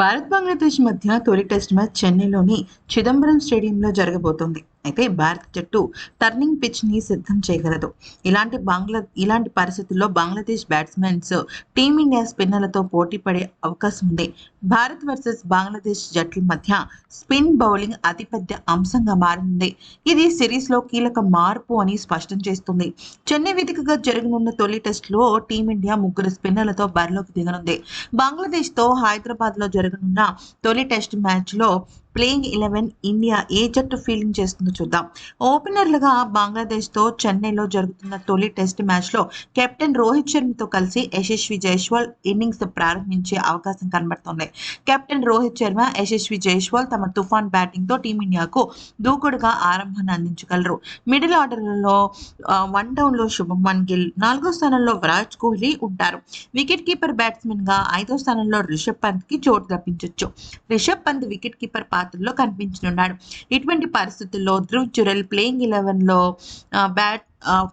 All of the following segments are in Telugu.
భారత్ బంగ్లాదేశ్ మధ్య తొలి టెస్ట్ మ్యాచ్ చెన్నైలోని చిదంబరం స్టేడియంలో జరగబోతోంది. అయితే భారత జట్టు టర్నింగ్ పిచ్ని సిద్ధం చేయగలదు. ఇలాంటి బంగ్లా ఇలాంటి పరిస్థితుల్లో బంగ్లాదేశ్ బ్యాట్స్మెన్స్ టీమిండియా స్పిన్నర్లతో పోటీ పడే అవకాశం ఉంది. భారత్ వర్సెస్ బంగ్లాదేశ్ జట్ల మధ్య స్పిన్ బౌలింగ్ అతిపెద్ద అంశంగా మారింది. ఇది సిరీస్లో కీలక మార్పు అని స్పష్టం చేస్తుంది. చెన్నై వేదికగా జరగనున్న తొలి టెస్టులో టీమిండియా ముగ్గురు స్పిన్నర్లతో బరిలోకి దిగనుంది. బంగ్లాదేశ్తో హైదరాబాద్లో జరగనున్న తొలి టెస్ట్ మ్యాచ్లో ప్లేయింగ్ ఎలెవెన్ ఇండియా ఏ జట్టు ఫీల్డింగ్ చేస్తుందో చూద్దాం. ఓపెనర్లుగా బంగ్లాదేశ్తో చెన్నైలో జరుగుతున్న తొలి టెస్ట్ మ్యాచ్లో కెప్టెన్ రోహిత్ శర్మతో కలిసి యశస్వి జైస్వాల్ ఇన్నింగ్స్ ప్రారంభించే అవకాశం కనబడుతోంది. కెప్టెన్ రోహిత్ శర్మ యశస్వి జైస్వాల్ తమ తుఫాన్ బ్యాటింగ్తో టీమిండియాకు దూకుడుగా ఆరంభాన్ని అందించగలరు. మిడిల్ ఆర్డర్లలో వన్ డౌన్లో శుభమన్ గిల్ నాలుగో స్థానంలో విరాట్ కోహ్లీ ఉంటారు. వికెట్ కీపర్ బ్యాట్స్మెన్గా ఐదో స్థానంలో రిషబ్ పంత్కి చోటు తప్పించవచ్చు రిషబ్ పంత్ వికెట్ కీపర్ పాత్రలో కనిపించనున్నాడు. ఇటువంటి పరిస్థితుల్లో ధ్రువ్ జురెల్ ప్లేయింగ్ ఎలెవెన్లో బ్యాట్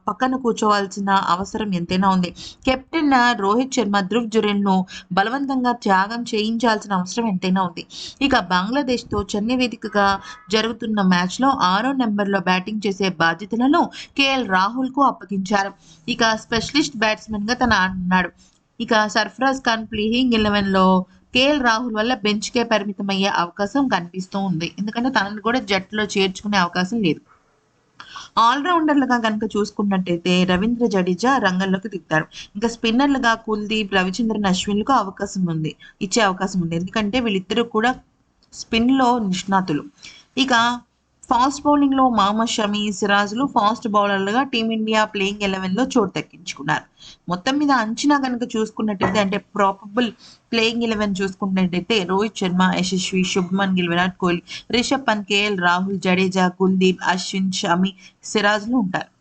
పక్కన కూర్చోవాల్సిన అవసరం ఎంతైనా ఉంది. కెప్టెన్ రోహిత్ శర్మ ధృవ్ జురెల్ను బలవంతంగా త్యాగం చేయించాల్సిన అవసరం ఎంతైనా ఉంది. ఇక బంగ్లాదేశ్తో చెన్నై వేదికగా జరుగుతున్న మ్యాచ్లో ఆరో నెంబర్లో బ్యాటింగ్ చేసే బాధ్యతలను కేఎల్ రాహుల్కు అప్పగించారు. ఇక స్పెషలిస్ట్ బ్యాట్స్మెన్గా తన ఆడున్నాడు. ఇక సర్ఫరాజ్ ఖాన్ ప్లేయింగ్ ఎలెవెన్లో కేఎల్ రాహుల్ వల్ల బెంచ్కే పరిమితమయ్యే అవకాశం కనిపిస్తూ ఉంది. ఎందుకంటే తనను కూడా జట్టులో చేర్చుకునే అవకాశం లేదు. ఆల్రౌండర్లుగా కనుక చూసుకున్నట్టయితే రవీంద్ర జడేజా రంగంలోకి దిగుతారు ఇంకా స్పిన్నర్లుగా కుల్దీప్ రవిచంద్రన్ అశ్విన్లకు అవకాశం ఉంది. ఇచ్చే అవకాశం ఉంది. ఎందుకంటే వీళ్ళిద్దరూ కూడా స్పిన్లో నిష్ణాతులు. ఇక ఫాస్ట్ బౌలింగ్లో మహమ్మద్ షమీ సిరాజ్లు ఫాస్ట్ బౌలర్లుగా టీమిండియా ప్లేయింగ్ ఎలెవెన్లో చోటు దక్కించుకున్నారు. మొత్తం మీద అంచనా కనుక చూసుకున్నట్టయితే అంటే ప్రాపబుల్ ప్లేయింగ్ ఎలెవెన్ చూసుకున్నట్టయితే రోహిత్ శర్మ యశస్వి శుభ్మన్ గిల్ విరాట్ కోహ్లీ రిషబ్ పంత్ కేఎల్ రాహుల్ జడేజా కుల్దీప్ అశ్విన్ షమి సిరాజ్లు ఉంటారు.